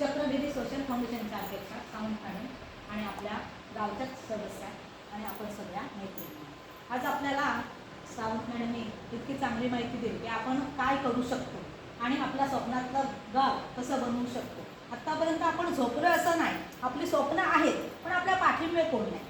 चक्रवेदी social फाउंडेशनच्या अध्यक्षा Sawant madam आणि आपल्या गावच्याच सदस्या आणि आपण सगळ्या मैत्रिणी. आज आपल्याला सावंत मॅडमने इतकी चांगली माहिती दिली की आपण काय करू शकतो आणि आपल्या स्वप्नातलं गाव कसं बनवू शकतो. आत्तापर्यंत आपण झोपलो असं नाही. आपली स्वप्न आहेत पण आपल्या पाठिंबे कोण नाही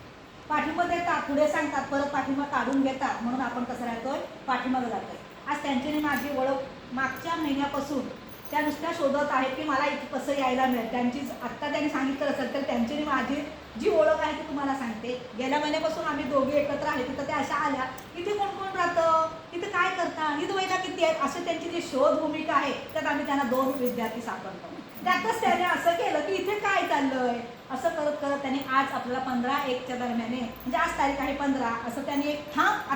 पाठिंबा देतात पुढे सांगतात परत पाठिंबा काढून घेतात म्हणून आपण कसं राहतोय? पाठिंबा जातोय आज त्यांची माझी ओळख मागच्या महिन्यापासून त्या नुसत्या शोधत आहेत की मला इथे कसं यायला मिळेल. त्यांची आत्ता त्यांनी सांगितलं असेल तर त्यांची माझी जी ओळख आहे ती तुम्हाला सांगते. गेल्या महिन्यापासून आम्ही दोघे एकत्र आहे. तिथं त्या अशा आल्या इथे कोण कोण राहतं? इथं काय करता? इथं महिला किती आहेत? असं त्यांची जी शोध भूमिका आहे त्यात आम्ही त्यांना दोन विद्यार्थी सापडतो. त्यातच त्याने असं केलं की इथे काय चाललंय? असं करत करत त्यांनी आज आपल्याला पंधरा एकच्या दरम्याने म्हणजे आज तारीख आहे पंधरा. असं त्यांनी एक ठाम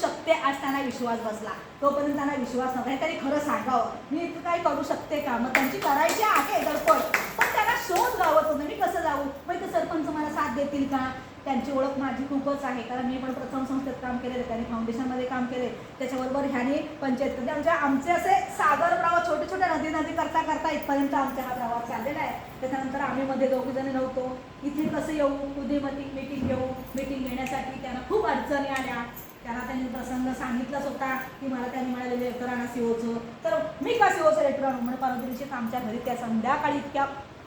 शकते आज त्यांना विश्वास बसला. तोपर्यंत त्यांना विश्वास नव्हता. हे त्यांनी खरं सांगावं. मी इथं काय करू शकते का? मग त्यांची करायची आहे धडपड पण त्यांना शोध गावत होतं. मी कसं जाऊ? मग ते सरपंच मला साथ देतील का? त्यांची ओळख माझी खूपच आहे. कारण मी पण प्रथम संस्थेत काम केलेलं आहे. त्यांनी फाउंडेशनमध्ये काम केले त्याच्याबरोबर ह्याने पंचायत म्हणजे आमचे असे सागर प्रवाह छोटे छोटे नदी नदी करता करता इथपर्यंत आमचा हा प्रवास चाललेला आहे. त्याच्यानंतर आम्ही मध्ये दोघीजणी नव्हतो. इथे कसं येऊ? उदयमती मीटिंग घेऊ. मीटिंग घेण्यासाठी त्यांना खूप अडचणी आल्या. त्याला त्यांनी प्रसंग सांगितलाच होता की मला त्यांनी म्हणाले लेटर आणा सीओचं तर मी का सीओचं लेटर आणू म्हणजे परवा दिवशी आमच्या घरी त्या संध्याकाळी इतक्या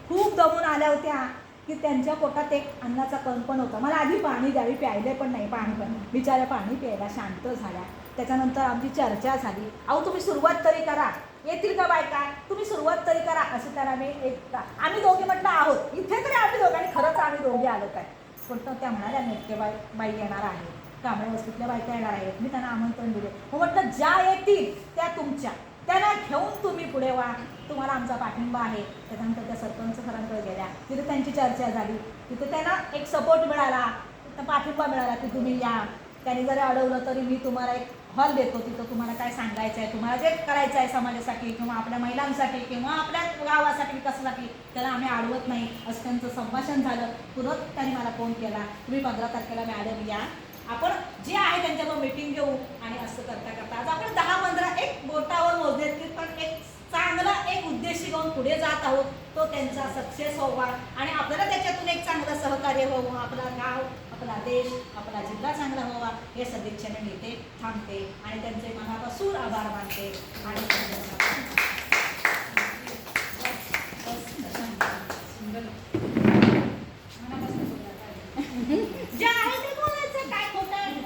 खूप दमून आल्या होत्या की त्यांच्या पोटात एक अन्नाचा कण पण होता. मला आधी पाणी द्यावी प्यायले पण नाही पाणी पण. बिचाऱ्या पाणी प्यायला शांत झाल्या. त्याच्यानंतर आमची चर्चा झाली. अहो तुम्ही सुरुवात तरी करा. येतील का बायका? तुम्ही सुरुवात तरी करा. असं त्याला मी एक आम्ही दोघे म्हटलं आहोत. इथे तरी आम्ही दोघांनी खरंच आम्ही दोघे आलो काय? पण त्या म्हणाल्या नेटके बाई बाई येणार आहे. कांबळे वस्तीतल्या बायका येणार आहेत. मी त्यांना आमंत्रण दिले मग म्हटलं ज्या येतील त्या तुमच्या. त्यांना घेऊन तुम्ही पुढे वा तुम्हाला आमचा पाठिंबा आहे. त्याच्यानंतर त्या सरपंच सरांकडे गेल्या. तिथे त्यांची चर्चा झाली. तिथे त्यांना एक सपोर्ट मिळाला. पाठिंबा मिळाला की तुम्ही या. त्यांनी जरी अडवलं तरी मी तुम्हाला एक हॉल देतो. तिथं तुम्हाला काय सांगायचं आहे तुम्हाला जे करायचं आहे समाजासाठी किंवा आपल्या महिलांसाठी किंवा आपल्या गावासाठी विकासासाठी त्याला आम्ही अडवत नाही. असं त्यांचं संभाषण झालं. पुरत त्यांनी मला फोन केला. तुम्ही पंधरा तारखेला मॅडम या. आपण जे आहे त्यांच्याबरोबर मीटिंग घेऊ आणि असं करता करता. आज आपण दहा पंधरा एक बोटावर मोजले पण एक चांगला एक उद्देश घेऊन पुढे जात आहोत तो त्यांचा सक्सेस व्हावा. आणि आपल्याला त्याच्यातून एक चांगलं सहकार्य व्हावं. आपला गाव आपला देश आपला जिल्हा चांगला व्हावा हे सदिच्छेने मी थांबते. आणि त्यांचे मनापासून आभार मानते. आणि